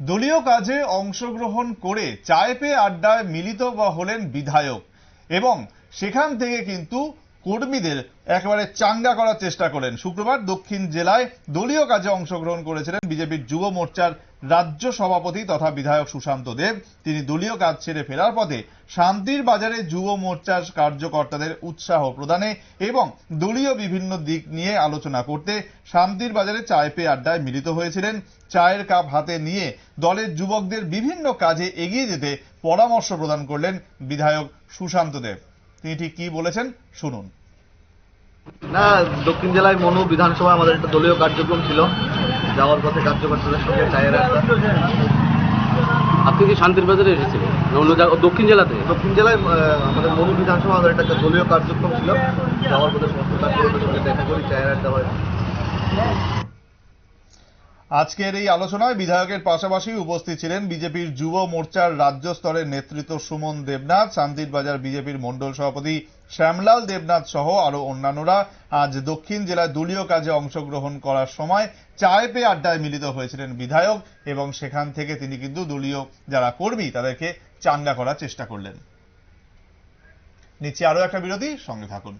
দলীয় কাজে অংশগ্রহণ করে চায় পেয়ে আড্ডায় মিলিত হলেন বিধায়ক। এবং সেখান থেকে কিন্তু কর্মীদের একেবারে চাঙ্গা করার চেষ্টা করেন। শুক্রবার দক্ষিণ জেলায় দলীয় কাজে অংশগ্রহণ করেছিলেন বিজেপির যুব মোর্চার রাজ্য সভাপতি তথা বিধায়ক সুশান্ত দেব, তিনি দলীয় কাজ ছেড়ে ফেরার পথে শান্তির বাজারে যুব মোর্চার কার্যকর্তাদের উৎসাহ প্রদানে এবং দলীয় বিভিন্ন দিক নিয়ে আলোচনা করতে শান্তির বাজারে চায় পেয়ে আড্ডায় মিলিত হয়েছিলেন। চায়ের কাপ হাতে নিয়ে দলের যুবকদের বিভিন্ন কাজে এগিয়ে যেতে পরামর্শ প্রদান করলেন বিধায়ক সুশান্ত দেব। তিনি ঠিক কি বলেছেন শুনুন। না, দক্ষিণ জেলায় মনু বিধানসভা আমাদের একটা দলীয় কার্যক্রম ছিল। যাওয়ার পথে কার্যকর্তাদের সঙ্গে চায়ের আড্ডা আপনি কি শান্তির বাজারে এসেছিলেন? অন্য দক্ষিণ জেলাতে? দক্ষিণ জেলায় আমাদের মনু বিধানসভা আমাদের একটা দলীয় কার্যক্রম ছিল। যাওয়ার পথে সমস্ত কার্যকর্তাদের সঙ্গে দেখা করি চায়ের আড্ডা হয়। আজকের এই আলোচনায় বিধায়কের পাশাপাশি উপস্থিত ছিলেন বিজেপির যুব মোর্চার রাজ্য স্তরের নেতৃত্ব সুমন দেবনাথ, শান্তির বাজার বিজেপির মন্ডল সভাপতি শ্যামলাল দেবনাথ সহ আরও অন্যান্যরা। আজ দক্ষিণ জেলায় দলীয় কাজে অংশগ্রহণ করার সময় চায় পেয়ে আড্ডায় মিলিত হয়েছিলেন বিধায়ক এবং সেখান থেকে তিনি কিন্তু দলীয় যারা কর্মী তাদেরকে চাঙ্গা করার চেষ্টা করলেন। নিচে আরও একটা বিরতি, সঙ্গে থাকুন।